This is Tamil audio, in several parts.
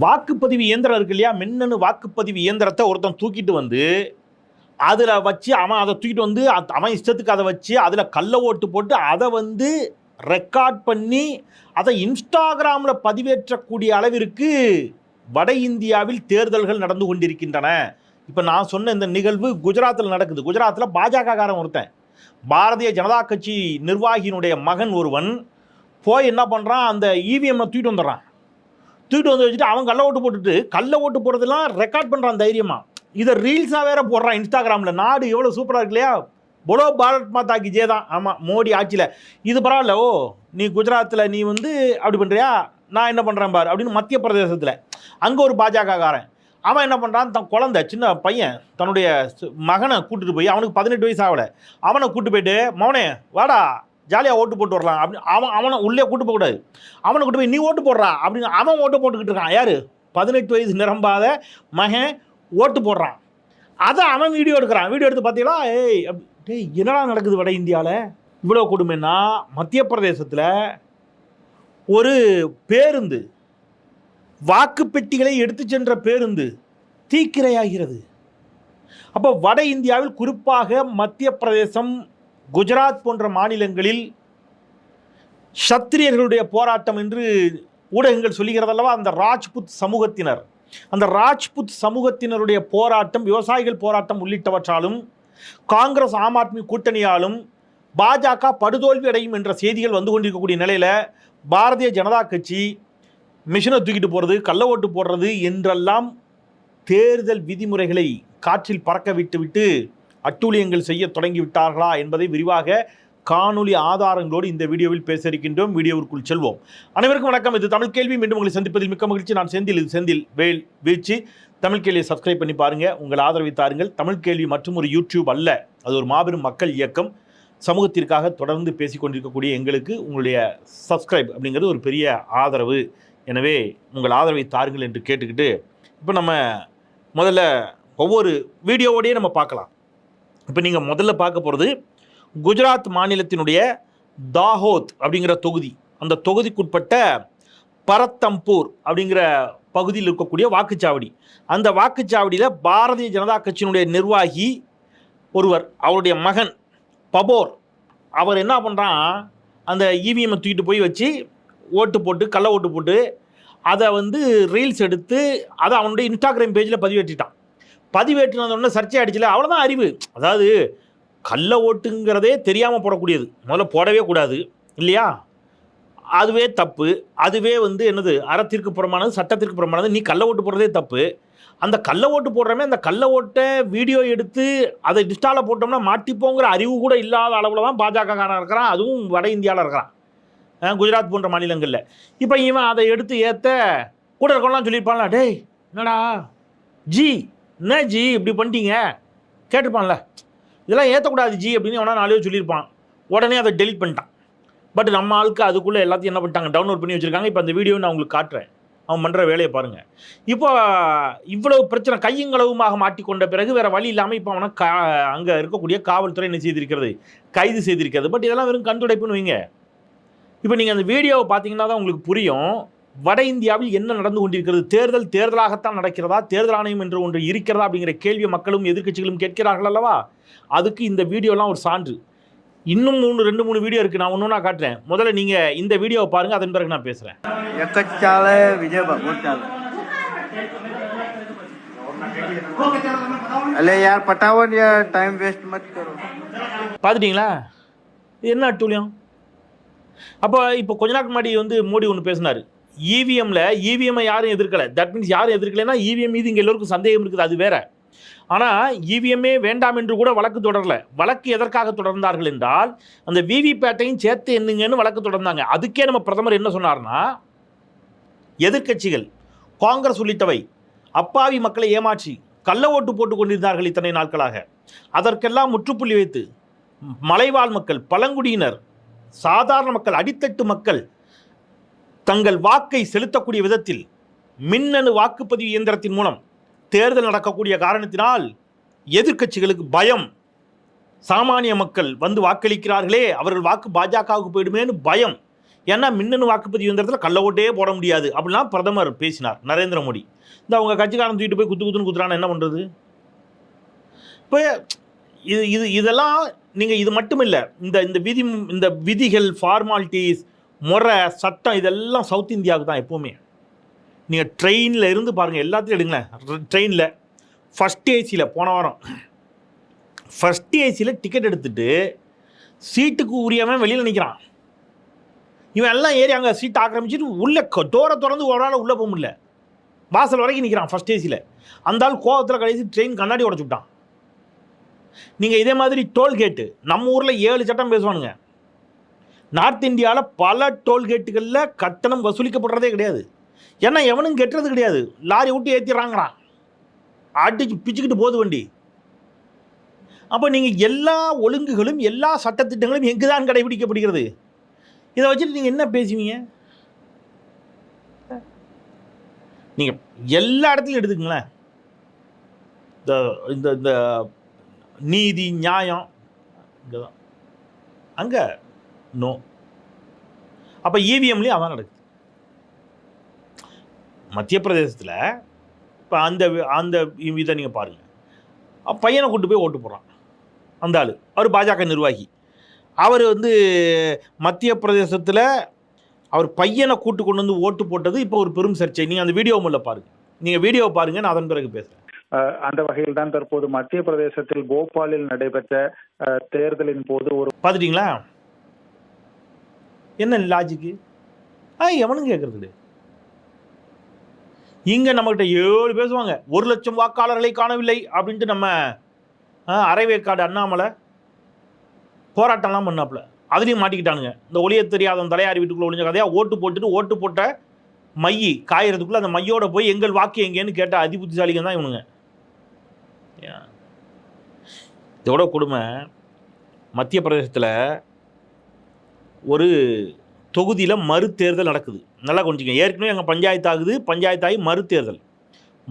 வாக்குப்பதிவு இயந்திரம் இருக்கு இல்லையா? மின்னணு வாக்குப்பதிவு இயந்திரத்தை ஒருத்தன் தூக்கிட்டு வந்து அதில் வச்சு அவன் அதை தூக்கிட்டு வந்து அத்- அவன் இஷ்டத்துக்கு அதை வச்சு அதில் கல்லை ஓட்டு போட்டு அதை வந்து ரெக்கார்ட் பண்ணி அதை இன்ஸ்டாகிராமில் பதிவேற்றக்கூடிய அளவிற்கு வட இந்தியாவில் தேர்தல்கள் நடந்து கொண்டிருக்கின்றன. இப்போ நான் சொன்ன இந்த நிகழ்வு குஜராத்தில் நடக்குது. குஜராத்தில் பாஜககாரன் ஒருத்தன். பாரதிய ஜனதா கட்சி நிர்வாகியினுடைய மகன் ஒருவன் போய் என்ன பண்ணுறான் அந்த இவிஎம்மை தூக்கிட்டு வந்துடுறான். தூக்கிட்டு வந்து வச்சுட்டு அவன் கள்ள ஓட்டு போட்டுட்டு கள்ள ஓட்டு போடுறதெல்லாம் ரெக்கார்ட் பண்ணுறான் தைரியமா. இதை ரீல்ஸாக வேற போடுறான் இன்ஸ்டாகிராமில். நாடு எவ்வளோ சூப்பராக இருக்கு இல்லையா? பொலோ பாரத் மாதா கி ஜே தான். ஆமாம் மோடி ஆட்சியில். இது பரவாயில்ல ஓ நீ குஜராத்தில் நீ வந்து அப்படி பண்ணுறியா நான் என்ன பண்ணுறேன் பாரு அப்படின்னு மத்திய பிரதேசத்தில். அங்கே ஒரு பாஜகக்காரன் அவன் என்ன பண்ணுறான் தன் குழந்த சின்ன பையன் தன்னுடைய சு- மகனை கூட்டிட்டு போய் அவனுக்கு பதினெட்டு வயசு ஆகலை. அவனை கூட்டு போயிட்டு மௌனே வாடா. ஜாலியாக ஓட்டு போட்டு வரலாம். அப்படின்னு அவன் அவனை உள்ளே கூட்டு போகக்கூடாது. அவனை கூட்டு போய் நீ ஓட்டு போடுறா. அப்படின்னு அவன் ஓட்டு போட்டுக்கிட்டு இருக்கான். யார்? பதினெட்டு வயசு நிரம்பாத மகன் ஓட்டு போடுறான். அதை அவன் வீடியோ எடுக்கிறான். வீடியோ எடுத்து பார்த்தீங்களா? ஏய் அப்படி- டேய் என்னடா நடக்குது வட இந்தியாவில் இவ்வளோ கொடுமைன்னா மத்திய பிரதேசத்தில் ஒரு பேருந்து வாக்கு பெட்டிகளை எடுத்து சென்ற பேருந்து தீக்கிரையாகிறது. அப்போ வட இந்தியாவில் குறிப்பாக மத்திய பிரதேசம் குஜராத் போன்ற மாநிலங்களில் சத்திரியர்களுடைய போராட்டம் என்று ஊடகங்கள் சொல்லுகிறதல்லவா அந்த ராஜ்புத் சமூகத்தினர். அந்த ராஜ்புத் சமூகத்தினருடைய போராட்டம் விவசாயிகள் போராட்டம் உள்ளிட்டவற்றாலும் காங்கிரஸ் ஆம் ஆத்மி கூட்டணியாலும் பாஜக படுதோல்வி அடையும் என்ற செய்திகள் வந்து கொண்டிருக்கக்கூடிய நிலையில் பாரதிய ஜனதா கட்சி மிஷினை தூக்கிட்டு போகிறது கள்ள ஓட்டு போடுறது என்றெல்லாம் தேர்தல் விதிமுறைகளை காற்றில் பறக்க விட்டுவிட்டு அட்டூழியங்கள் செய்ய தொடங்கி விட்டார்களா என்பதை விரிவாக காணொளி ஆதாரங்களோடு இந்த வீடியோவில் பேச இருக்கின்றோம் வீடியோவிற்குள் செல்வோம். அனைவருக்கும் வணக்கம். இது தமிழ் கேள்வி. மீண்டும் உங்களை சந்திப்பதில் மிக்க மகிழ்ச்சி. நான் செந்தில். இது செந்தில் வேல் வீழ்ச்சி. தமிழ் கேள்வியை சப்ஸ்கிரைப் பண்ணி பாருங்கள் உங்கள் ஆதரவை தாருங்கள். தமிழ் கேள்வி மற்றும் ஒரு யூடியூப் அல்ல. அது ஒரு மாபெரும் மக்கள் இயக்கம். சமூகத்திற்காக தொடர்ந்து பேசிக்கொண்டிருக்கக்கூடிய எங்களுக்கு உங்களுடைய சப்ஸ்கிரைப் அப்படிங்கிறது ஒரு பெரிய ஆதரவு. எனவே உங்கள் ஆதரவை தாருங்கள் என்று கேட்டுக்கிட்டு இப்போ நம்ம முதல்ல ஒவ்வொரு வீடியோவோடையே நம்ம பார்க்கலாம். இப்போ நீங்கள் முதல்ல பார்க்க போகிறது குஜராத் மாநிலத்தினுடைய தாஹோத் அப்படிங்கிற தொகுதி. அந்த தொகுதிக்குட்பட்ட பரத்தம்பூர் அப்படிங்கிற பகுதியில் இருக்கக்கூடிய வாக்குச்சாவடி. அந்த வாக்குச்சாவடியில் பாரதிய ஜனதா கட்சியினுடைய நிர்வாகி ஒருவர் அவருடைய மகன் பபோர். அவர் என்ன பண்ணுறான் அந்த இவிஎம்மை தூக்கிட்டு போய் வச்சு ஓட்டு போட்டு கள்ள ஓட்டு போட்டு அதை வந்து ரீல்ஸ் எடுத்து அதை அவனுடைய இன்ஸ்டாகிராம் பேஜில் பதிவேற்றிட்டான். பதிவேற்றினோடனே சர்ச்சை அடிச்சல அவ்வளோதான் அறிவு. அதாவது கள்ள ஓட்டுங்கிறதே தெரியாமல் போடக்கூடியது. முதல்ல போடவே கூடாது இல்லையா? அதுவே தப்பு. அதுவே வந்து என்னது? அறத்திற்கு புறமானது சட்டத்திற்கு புறமானது நீ கள்ள ஓட்டு போடுறதே தப்பு. அந்த கள்ள ஓட்டு போடுறமே அந்த கள்ள ஓட்டை வீடியோ எடுத்து அதை டிஸ்டாலில் போட்டோம்னா மாட்டிப்போங்கிற அறிவு கூட இல்லாத அளவில் தான் பாஜகக்காரன் இருக்கிறான். அதுவும் வட இந்தியாவில் இருக்கிறான். குஜராத் போன்ற மாநிலங்களில். இப்போ இவன் அதை எடுத்து ஏற்ற கூட இருக்கவங்களாம் சொல்லியிருப்பான்ல டேய் என்னடா? ஜி என்ன ஜி இப்படி பண்ணிட்டீங்க? கேட்டிருப்பான்ல. இதெல்லாம் ஏற்றக்கூடாது ஜி அப்படின்னு எவனா நாளையோ சொல்லியிருப்பான். உடனே அதை டெலிட் பண்ணிட்டான். பட் நம்ம ஆளுக்கு அதுக்குள்ளே எல்லாத்தையும் என்ன பண்ணிட்டாங்க? டவுன்லோட் பண்ணி வச்சுருக்காங்க. இப்போ அந்த வீடியோ நான் உங்களுக்கு காட்டுறேன். அவன் பண்ணுற வேலையை பாருங்கள் இப்போ இவ்வளவு பிரச்சனை கையுங்களவுமாக மாட்டிக்கொண்ட பிறகு வேறு வழி இல்லாமல் இப்போ அவனை கா அங்கே இருக்கக்கூடிய காவல்துறை என்ன செய்திருக்கிறது? கைது செய்திருக்கிறது. பட் இதெல்லாம் வெறும் கண்துடைப்புன்னு வைங்க. இப்போ நீங்கள் அந்த வீடியோவை பார்த்தீங்கன்னா தான் உங்களுக்கு புரியும். வட இந்தியாவில் என்ன நடந்து கொண்டிருக்கிறது? தேர்தல் தேர்தலாகத்தான் நடக்கிறதா? தேர்தல் ஆணையம் என்று ஒன்று இருக்கிறதா அப்படிங்கிற கேள்வி மக்களும் எதிர்கட்சிகளும் கேட்கிறார்கள் அல்லவா? அதுக்கு இந்த வீடியோலாம் ஒரு சான்று. இன்னும் மூணு ரெண்டு மூணு வீடியோ இருக்குது நான் ஒன்று நான் காட்டுறேன். முதல்ல நீங்கள் இந்த வீடியோவை பாருங்கள் அதன் பிறகு நான் பேசுகிறேன் பார்த்துட்டீங்களா? என்ன அட்டூழியம்? அப்போ இப்போ கொஞ்ச நாள் முன்னாடி வந்து மோடி ஒன்று பேசினார். இவிஎம்ல இவிஎம்ஐ யாரும் எதிர்க்கலை. தட் மீன்ஸ் யாரும் எதிர்க்கலைன்னா இவிஎம் மீது இங்கே எல்லோருக்கும் சந்தேகம் இருக்குது அது வேற. ஆனால் இவிஎம்ஏ வேண்டாம் என்று கூட வழக்கு தொடரல. வழக்கு எதற்காக தொடர்ந்தார்கள் என்றால் அந்த விவிபேட்டையும் சேர்த்து என்னங்கன்னு வழக்கு தொடர்ந்தாங்க. அதுக்கே நம்ம பிரதமர் என்ன சொன்னார்னா எதிர்க்கட்சிகள் காங்கிரஸ் உள்ளிட்டவை அப்பாவி மக்களை ஏமாற்றி கள்ள ஓட்டு போட்டு கொண்டிருந்தார்கள் இத்தனை நாட்களாக. அதற்கெல்லாம் முற்றுப்புள்ளி வைத்து மலைவாழ் மக்கள் பழங்குடியினர் சாதாரண மக்கள் அடித்தட்டு மக்கள் தங்கள் வாக்கை செலுத்தக்கூடிய விதத்தில் மின்னணு வாக்குப்பதிவு இயந்திரத்தின் மூலம் தேர்தல் நடக்கக்கூடிய காரணத்தினால் எதிர்க்கட்சிகளுக்கு பயம். சாமானிய மக்கள் வந்து வாக்களிக்கிறார்களே அவர்கள் வாக்கு பாஜகவுக்கு போயிடுமேன்னு பயம். ஏன்னா மின்னணு வாக்குப்பதிவு இயந்திரத்தில் கள்ள ஓட்டே போட முடியாது. அப்படிலாம் பிரதமர் பேசினார் நரேந்திர மோடி. இந்த அவங்க கட்சிக்காரன் தூக்கிட்டு போய் குத்து குத்துன்னு குத்துறான்னு என்ன பண்ணுறது இப்போ இது இது இதெல்லாம் நீங்கள் இது மட்டும் இல்லை இந்த இந்த விதி இந்த விதிகள் ஃபார்மாலிட்டிஸ் முறை சட்டம் இதெல்லாம் சவுத் இந்தியாவுக்கு தான் எப்போவுமே. நீங்கள் ட்ரெயினில் இருந்து பாருங்கள் எல்லாத்தையும் எடுங்களேன். ட்ரெயினில். ஃபஸ்ட் ஏசியில் போன வாரம். ஃபஸ்ட் ஏசியில் டிக்கெட் எடுத்துட்டு சீட்டுக்கு உரியவன் வெளியில் நிற்கிறான் இவன் எல்லாம் ஏறி அங்கே சீட் ஆக்கிரமிச்சிட்டு உள்ளே டோரை திறந்து ஒரு ஆள் உள்ளே போக முடியல. வாசல் வரைக்கும் நிற்கிறான் ஃபஸ்ட் ஏசியில் அந்த ஆள் கோவத்தில் கடைசி ட்ரெயின் கண்ணாடி உடச்சு விட்டான். நீங்கள் இதே மாதிரி டோல்கேட்டு நம்ம ஊரில் ஏழு சட்டம் பேசுவானுங்க. நார்த் இந்தியாவில் பல டோல்கேட்டுகளில் கட்டணம் வசூலிக்கப்படுறதே கிடையாது. ஏன்னா எவனும் கெட்டுறது கிடையாது. லாரி விட்டு ஏற்றிடுறாங்கிறான் அடிச்சு பிச்சுக்கிட்டு போகுது வண்டி. அப்போ நீங்கள் எல்லா ஒழுங்குகளும் எல்லா சட்டத்திட்டங்களும் எங்கு தான் கடைபிடிக்கப்படுகிறது? இதை வச்சுட்டு நீங்கள் என்ன பேசுவீங்க? நீங்கள் எல்லா இடத்துலையும் எடுத்துக்கங்களேன். இந்த இந்த இந்த நீதி நியாயம் இங்கே தான் அங்கே நோ அப்போ இவிஎம்லேயும் அதான் நடக்குது. மத்திய பிரதேசத்தில் இப்போ அந்த அந்த இதை நீங்கள் பாருங்கள் பையனை கூட்டு போய் ஓட்டு போடுறான். அந்த ஆள். அவர் பாஜக நிர்வாகி. அவர் வந்து மத்திய பிரதேசத்தில் அவர் பையனை கூட்டு கொண்டு வந்து ஓட்டு போட்டது இப்போ ஒரு பெரும் சர்ச்சை. நீங்கள் அந்த வீடியோ முல்ல பாருங்கள் நீங்கள் வீடியோ பாருங்கள் நான் அதன் பிறகு பேசுகிறேன் அந்த வகையில் தான் தற்போது மத்திய பிரதேசத்தில் போபாலில் நடைபெற்ற தேர்தலின் போது ஒரு பார்த்துட்டிங்களா? என்ன லாஜிக்கு ஆ எவனும் கேட்கறது கிடையாது இங்கே நம்மகிட்ட ஏழு பேசுவாங்க ஒரு லட்சம் வாக்காளர்களை காணவில்லை அப்படின்ட்டு நம்ம அரைவேக்காடு அண்ணாமலை போராட்டம்லாம் பண்ணாப்புல. அதுலேயும் மாட்டிக்கிட்டானுங்க. இந்த ஒளிய தெரியாதவன் தலையாரி வீட்டுக்குள்ள ஒளிஞ்ச கதையாக ஓட்டு போட்டுட்டு ஓட்டு போட்ட மையி காயறதுக்குள்ளே அந்த மையோட போய் எங்கள் வாக்கு எங்கேன்னு கேட்ட அதிபுத்திசாலிங்க தான் இவனுங்க இதோட கொடுமை மத்திய பிரதேசத்தில் ஒரு தொகுதியில் மறுதேர்தல் நடக்குது. நல்லா கொஞ்சம் ஏற்கனவே எங்கள் பஞ்சாயத்து ஆகுது. பஞ்சாயத்தாகி மறுதேர்தல்.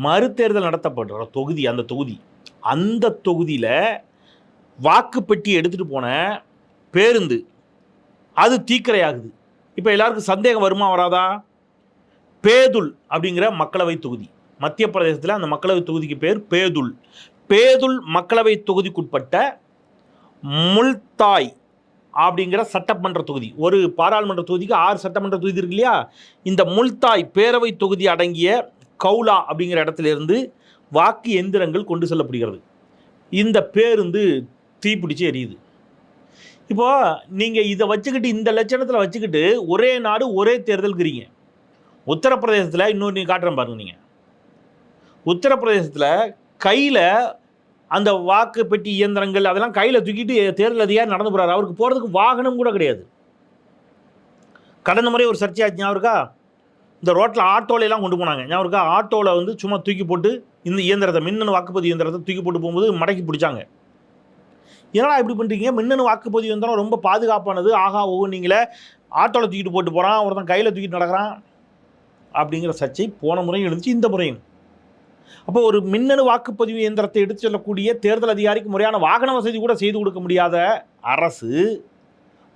மறுதேர்தல் நடத்தப்படுற தொகுதி அந்த தொகுதி அந்த தொகுதியில் வாக்குப்பெட்டி எடுத்துகிட்டு போன பேருந்து அது தீக்கிரையாகுது. இப்போ எல்லாருக்கும் சந்தேகம் வருமா வராதா? பேதுல் அப்படிங்கிற மக்களவை தொகுதி. மத்திய பிரதேசத்தில் அந்த மக்களவை தொகுதிக்கு பேர் பேதுல். பேதுல் மக்களவை தொகுதிக்குட்பட்ட முல்தாய் அப்படிங்கிற சட்டமன்ற தொகுதி. ஒரு பாராளுமன்ற தொகுதிக்கு ஆறு சட்டமன்ற தொகுதி இருக்கு இல்லையா? இந்த முல்தாய் பேரவை தொகுதி அடங்கிய கவுலா அப்படிங்கிற இடத்துல இருந்து வாக்கு எந்திரங்கள் கொண்டு செல்லப்படுகிறது. இந்த பேருந்து தீப்பிடிச்சு எரியுது. இப்போ நீங்கள் இதை வச்சுக்கிட்டு இந்த லட்சணத்தில் வச்சுக்கிட்டு ஒரே நாடு ஒரே தேர்தல்கிறீங்க. உத்தரப்பிரதேசத்தில் இன்னொன்று காட்டுறேன் பாருங்க நீங்கள் உத்தரப்பிரதேசத்தில் கையில் அந்த வாக்கு பெட்டி இயந்திரங்கள் அதெல்லாம் கையில் தூக்கிட்டு தேர்தல் அதிகாரி நடந்து போகிறார் அவருக்கு போகிறதுக்கு வாகனம் கூட கிடையாது. கடந்த முறை ஒரு சர்ச்சையாச்சு ஞாபகம் இருக்கா? இந்த ரோட்டில் ஆட்டோலையெல்லாம் கொண்டு போனாங்க. ஞாபகம் இருக்கா? ஆட்டோவில் வந்து சும்மா தூக்கி போட்டு இந்த இயந்திரத்தை மின்னணு வாக்குப்பதிவு இயந்திரத்தை தூக்கி போட்டு போகும்போது மடக்கி பிடிச்சாங்க. என்னடா இப்படி பண்ணுறீங்க மின்னணு வாக்குப்பதிவு இயந்திரம் ரொம்ப பாதுகாப்பானது. ஆகா ஒவ்வொன்றீங்களே ஆட்டோவில் தூக்கிட்டு போட்டு போகிறான் ஒருத்தன் கையில் தூக்கிட்டு நடக்கிறான். அப்படிங்கிற சர்ச்சை போன முறையும் எழுந்துச்சு இந்த முறையும். அப்போ ஒரு மின்னணு வாக்குப்பதிவு இயந்திரத்தை எடுத்து செல்லக்கூடிய தேர்தல் அதிகாரிக்கு முறையான வாகன வசதி கூட செய்து கொடுக்க முடியாத அரசு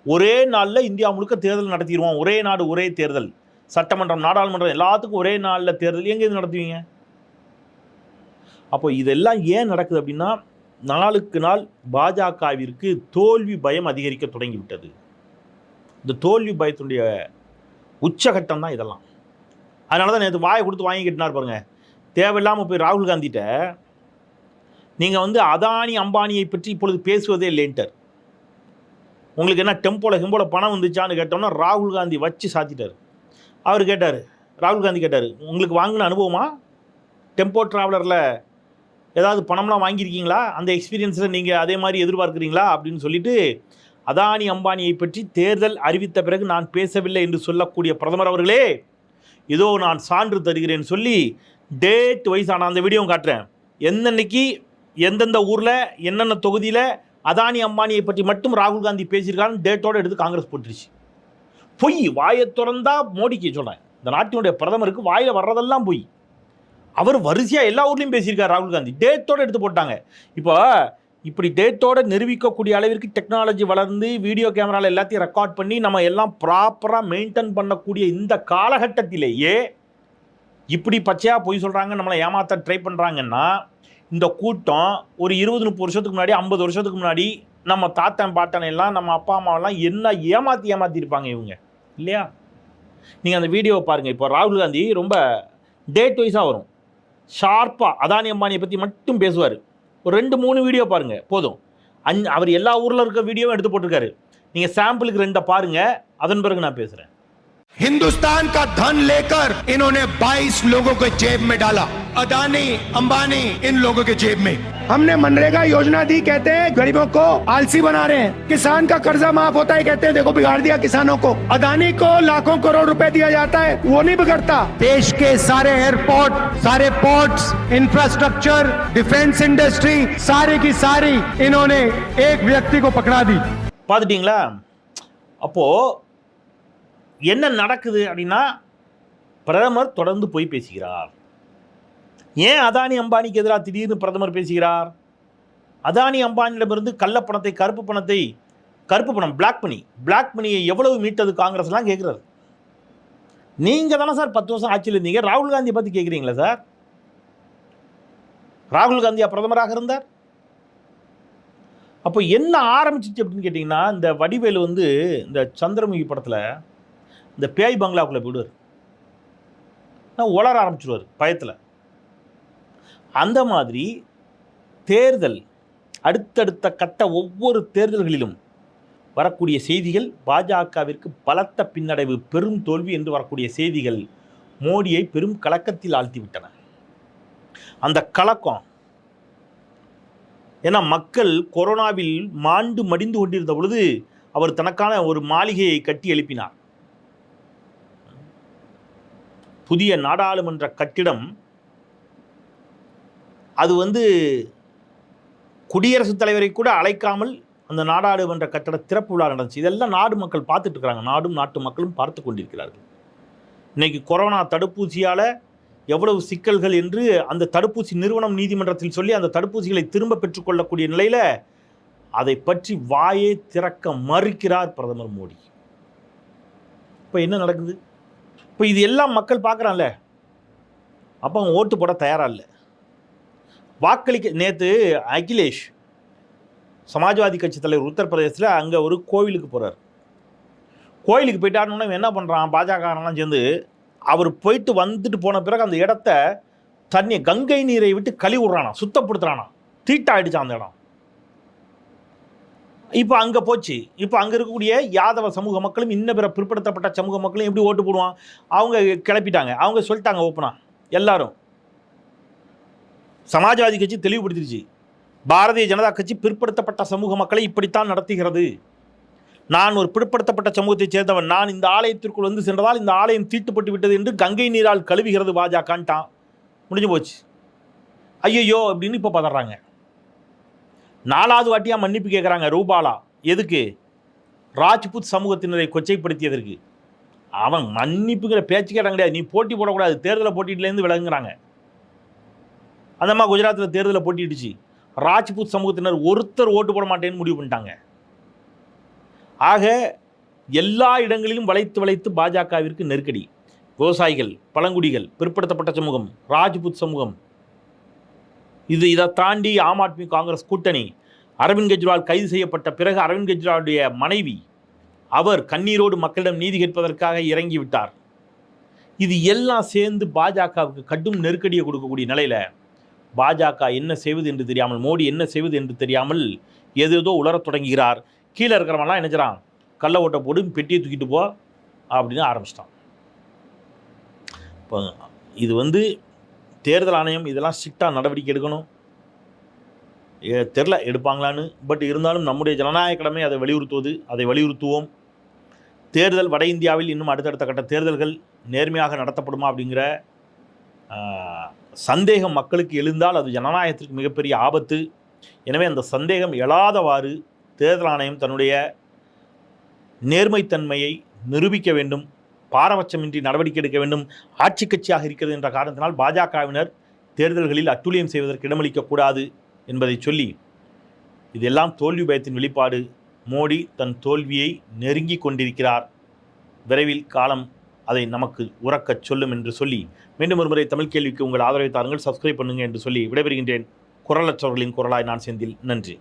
ஒரே நாளில் இந்தியா முழுக்க தேர்தல் நடத்திடுவோம். ஒரே நாடு ஒரே தேர்தல். சட்டமன்றம் நாடாளுமன்றம் எல்லாத்துக்கும் ஒரே நாளில் தேர்தல். எங்கே இது நடத்துவீங்க? அப்போ இதெல்லாம் ஏன் நடக்குது அப்படின்னா நாளுக்கு நாள் பாஜகவிற்கு தோல்வி பயம் அதிகரிக்க தொடங்கிவிட்டது. இந்த தோல்வி பயத்தினுடைய உச்சகட்டம் தான் இதெல்லாம். அதனால தான் நேற்று வாயை கொடுத்து வாங்கிக்கிட்டுனார் பாருங்கள் தேவையில்லாமல் போய் ராகுல் காந்திகிட்ட நீங்கள் வந்து அதானி அம்பானியை பற்றி இப்பொழுது பேசுவதே இல்லைன்ட்டார் உங்களுக்கு என்ன டெம்போல கிம்போல பணம் வந்துச்சான்னு கேட்டோம்னா ராகுல் காந்தி வச்சு சாத்திட்டார். அவர் கேட்டார் ராகுல் காந்தி கேட்டார் உங்களுக்கு வாங்கின அனுபவமா? டெம்போ ட்ராவலரில் ஏதாவது பணம்லாம் வாங்கியிருக்கீங்களா? அந்த எக்ஸ்பீரியன்ஸில் நீங்கள் அதே மாதிரி எதிர்பார்க்குறீங்களா? அப்படின்னு சொல்லிட்டு அதானி அம்பானியை பற்றி தேர்தல் அறிவித்த பிறகு நான் பேசவில்லை என்று சொல்லக்கூடிய பிரதமர் அவர்களே இதோ நான் சான்று தருகிறேன் சொல்லி டேட் வைஸ் நான் அந்த வீடியோ காட்டுறேன். எந்தன்னைக்கு எந்தெந்த ஊரில் என்னென்ன தொகுதியில் அதானி அம்பானியை பற்றி மட்டும் ராகுல் காந்தி பேசியிருக்கான்னு டேட்டோடு எடுத்து காங்கிரஸ் போட்டுருச்சு. பொய் வாயை திறந்தா மோடிக்கு சொல்கிறேன் இந்த நாட்டினுடைய பிரதமருக்கு வாயில் வர்றதெல்லாம் பொய். அவர் வரிசையாக எல்லா ஊர்லேயும் பேசியிருக்கார் ராகுல் காந்தி. டேட்டோடு எடுத்து போட்டாங்க. இப்போ இப்படி டேட்டோட நிரூபிக்கக்கூடிய அளவிற்கு டெக்னாலஜி வளர்ந்து வீடியோ கேமராவில் எல்லாத்தையும் ரெக்கார்ட் பண்ணி நம்ம எல்லாம் ப்ராப்பராக மெயின்டைன் பண்ணக்கூடிய இந்த காலகட்டத்திலேயே இப்படி பச்சையாக பொய் சொல்கிறாங்க நம்மளை ஏமாத்த ட்ரை பண்ணுறாங்கன்னா இந்த கூட்டம் ஒரு இருபது முப்பது வருஷத்துக்கு முன்னாடி ஐம்பது வருஷத்துக்கு முன்னாடி நம்ம தாத்தன் பாட்டன் எல்லாம் நம்ம அப்பா அம்மாவெல்லாம் என்ன ஏமாற்றி ஏமாற்றிருப்பாங்க இவங்க? இல்லையா? நீங்கள் அந்த வீடியோவை பாருங்கள் இப்போ ராகுல் காந்தி ரொம்ப டேட் வைஸாக வரும். ஷார்ப்பாக அதானி அம்பானியை பற்றி மட்டும் பேசுவார். ஒரு ரெண்டு மூணு வீடியோ பாருங்கள் போதும். அஞ் அவர் எல்லா ஊரில் இருக்க வீடியோவும் எடுத்து போட்டிருக்காரு. நீங்கள் சாம்பிளுக்கு ரெண்டை பாருங்கள் அதன் பிறகு நான் பேசுகிறேன் हिंदुस्तान का धन लेकर इन्होंने 22 लोगों के जेब में डाला अदानी अंबानी इन लोगों के जेब में हमने मनरेगा योजना दी कहते हैं गरीबों को आलसी बना रहे हैं किसान का कर्जा माफ होता है कहते हैं देखो बिगाड़ दिया किसानों को अदानी को लाखों करोड़ रुपए दिया जाता है वो नहीं बिगड़ता देश के सारे एयरपोर्ट सारे पोर्ट्स इंफ्रास्ट्रक्चर डिफेंस इंडस्ट्री सारी की सारी इन्होंने एक व्यक्ति को पकड़ा दी பார்த்துட்டிங்களா அப்போது என்ன நடக்குது அப்படின்னா பிரதமர் தொடர்ந்து போய் பேசுகிறார். ஏன் அதானி அம்பானிக்கு எதிராக திடீர்னு பிரதமர் பேசுகிறார்? அதானி அம்பானியிடமிருந்து கள்ள பணத்தை கருப்பு பணத்தை கருப்பு பணம் பிளாக் மணி பிளாக் மணியை எவ்வளவு மீட்டது காங்கிரஸ்லாம் கேட்குறாரு. நீங்கள் தானே சார் பத்து வருஷம் ஆட்சியில் இருந்தீங்க. ராகுல் காந்தியை பற்றி கேட்குறீங்களா சார்? ராகுல் காந்தியா பிரதமராக இருந்தார்? அப்போ என்ன ஆரம்பிச்சிச்சு அப்படின்னு கேட்டிங்கன்னா இந்த வடிவேல் வந்து இந்த சந்திரமுகி படத்தில் இந்த பேய் பங்களாக்குள்ளே போயிடுவார். நான் உளர ஆரம்பிச்சிடுவார் பயத்தில். அந்த மாதிரி தேர்தல் அடுத்தடுத்த கட்ட ஒவ்வொரு தேர்தல்களிலும் வரக்கூடிய செய்திகள் பாஜகவிற்கு பலத்த பின்னடைவு பெரும் தோல்வி என்று வரக்கூடிய செய்திகள் மோடியை பெரும் கலக்கத்தில் ஆழ்த்திவிட்டன. அந்த கலக்கம் ஏன்னா மக்கள் கொரோனாவில் மாண்டு மடிந்து கொண்டிருந்த பொழுது அவர் தனக்கான ஒரு மாளிகையை கட்டி எழுப்பினார். புதிய நாடாளுமன்ற கட்டிடம் அது வந்து குடியரசுத் தலைவரை கூட அழைக்காமல் அந்த நாடாளுமன்ற கட்டட திறப்பு விழா நடந்துச்சு. இதெல்லாம் நாடு மக்கள் பார்த்துட்டு இருக்கிறாங்க நாடும் நாட்டு மக்களும் பார்த்து கொண்டிருக்கிறார்கள். இன்னைக்கு கொரோனா தடுப்பூசியால் எவ்வளவு சிக்கல்கள் என்று அந்த தடுப்பூசி நிறுவனம் நீதிமன்றத்தில் சொல்லி அந்த தடுப்பூசிகளை திரும்ப பெற்றுக்கொள்ளக்கூடிய நிலையில் அதை பற்றி வாயே திறக்க மறுக்கிறார் பிரதமர் மோடி. இப்போ என்ன நடக்குது? இப்போ இது எல்லாம் மக்கள் பார்க்குறான்ல அப்போ அவன் ஓட்டு போட தயாராக இல்லை. வாக்களிக்க நேற்று அகிலேஷ் சமாஜ்வாதி கட்சி தலைவர் உத்தரப்பிரதேசத்தில் அங்கே ஒரு கோவிலுக்கு போகிறார் கோயிலுக்கு போயிட்டாருன்னு என்ன பண்ணுறான் பாஜகலாம் சேர்ந்து அவர் போயிட்டு வந்துட்டு போன பிறகு அந்த இடத்த தண்ணியை கங்கை நீரை விட்டு கழுவி விட்றானா சுத்தப்படுத்துறானா தீட்டாயிடுச்சான் அந்த இடம். இப்போ அங்கே போச்சு. இப்போ அங்கே இருக்கக்கூடிய யாதவ சமூக மக்களும் இன்ன பிற பிற்படுத்தப்பட்ட சமூக மக்களும் எப்படி ஓட்டு போடுவான்? அவங்க கிளப்பிட்டாங்க. அவங்க சொல்லிட்டாங்க ஓப்பனா எல்லாரும். சமாஜ்வாதி கட்சி தெளிவுபடுத்திடுச்சு. பாரதிய ஜனதா கட்சி பிற்படுத்தப்பட்ட சமூக மக்களை இப்படித்தான் நடத்துகிறது. நான் ஒரு பிற்படுத்தப்பட்ட சமூகத்தைச் சேர்ந்தவன். நான் இந்த ஆலயத்திற்குள் வந்து சென்றதால் இந்த ஆலயம் தீட்டுப்பட்டு விட்டது என்று கங்கை நீரால் கழுவுகிறது பாஜகன்ட்டான். முடிஞ்சு போச்சு. ஐயையோ அப்படின்னு இப்போ பதறாங்க. நாலாவது வாட்டியாக மன்னிப்பு கேட்குறாங்க ரூபாலா. எதுக்கு? ராஜ்புத் சமூகத்தினரை கொச்சைப்படுத்தியதற்கு. அவன் மன்னிப்புங்கிற பேச்சு கேட்டாங்க கிடையாது. நீ போட்டி போடக்கூடாது. தேர்தலை போட்டிட்டுலேருந்து விலகுங்கிறாங்க. அந்த மாதிரி குஜராத்தில் தேர்தலை போட்டிடுச்சு ராஜ்புத் சமூகத்தினர் ஒருத்தர் ஓட்டு போட மாட்டேன்னு முடிவு பண்ணிட்டாங்க. ஆக எல்லா இடங்களிலும் வளைத்து வளைத்து பாஜகவிற்கு நெருக்கடி. விவசாயிகள் பழங்குடிகள் பிற்படுத்தப்பட்ட சமூகம் ராஜ்புத் சமூகம் இது இதை தாண்டி ஆம் ஆத்மி காங்கிரஸ் கூட்டணி. அரவிந்த் கெஜ்ரிவால் கைது செய்யப்பட்ட பிறகு அரவிந்த் கெஜ்ரிவாலுடைய மனைவி அவர் கண்ணீரோடு மக்களிடம் நீதி கேட்பதற்காக இறங்கி விட்டார். இது எல்லாம் சேர்ந்து பாஜகவுக்கு கடும் நெருக்கடியை கொடுக்கக்கூடிய நிலையில் பாஜக என்ன செய்வது என்று தெரியாமல் மோடி என்ன செய்வது என்று தெரியாமல் ஏதேதோ உலரத் தொடங்குகிறார். கீழே இருக்கிறவன்லாம் நினைச்சான் கள்ள ஓட்டை போடு பெட்டியை தூக்கிட்டு போ அப்படின்னு ஆரம்பிச்சிட்டான். இப்போ இது வந்து தேர்தல் ஆணையம் இதெல்லாம் ஸ்ட்ரிக்டாக நடவடிக்கை எடுக்கணும். ஏ, தெரில எடுப்பாங்களான்னு. பட் இருந்தாலும் நம்முடைய ஜனநாயக கடமை அதை வலியுறுத்துவது அதை வலியுறுத்துவோம். தேர்தல் வட இந்தியாவில் இன்னும் அடுத்தடுத்த கட்ட தேர்தல்கள் நேர்மையாக நடத்தப்படுமா அப்படிங்கிற சந்தேகம் மக்களுக்கு எழுந்தால் அது ஜனநாயகத்திற்கு மிகப்பெரிய ஆபத்து. எனவே அந்த சந்தேகம் எழாதவாறு தேர்தல் ஆணையம் தன்னுடைய நேர்மைத்தன்மையை நிரூபிக்க வேண்டும். பாரபட்சமின்றி நடவடிக்கை எடுக்க வேண்டும் ஆட்சி கட்சியாக இருக்கிறது என்ற காரணத்தினால் பாஜகவினர் தேர்தல்களில் அட்டூழியம் செய்வதற்கு இடமளிக்கக்கூடாது என்பதை சொல்லி இதெல்லாம் தோல்வி பயத்தின் வெளிப்பாடு. மோடி தன் தோல்வியை நெருங்கி கொண்டிருக்கிறார். விரைவில் காலம் அதை நமக்கு உறக்கச் சொல்லும் என்று சொல்லி மீண்டும் ஒருமுறை தமிழ் கேள்விக்கு உங்கள் ஆதரவை தாருங்கள். சப்ஸ்கிரைப் பண்ணுங்கள் என்று சொல்லி விடைபெறுகின்றேன். குரலற்றவர்களின் குரலாய் நான் செந்தில். நன்றி.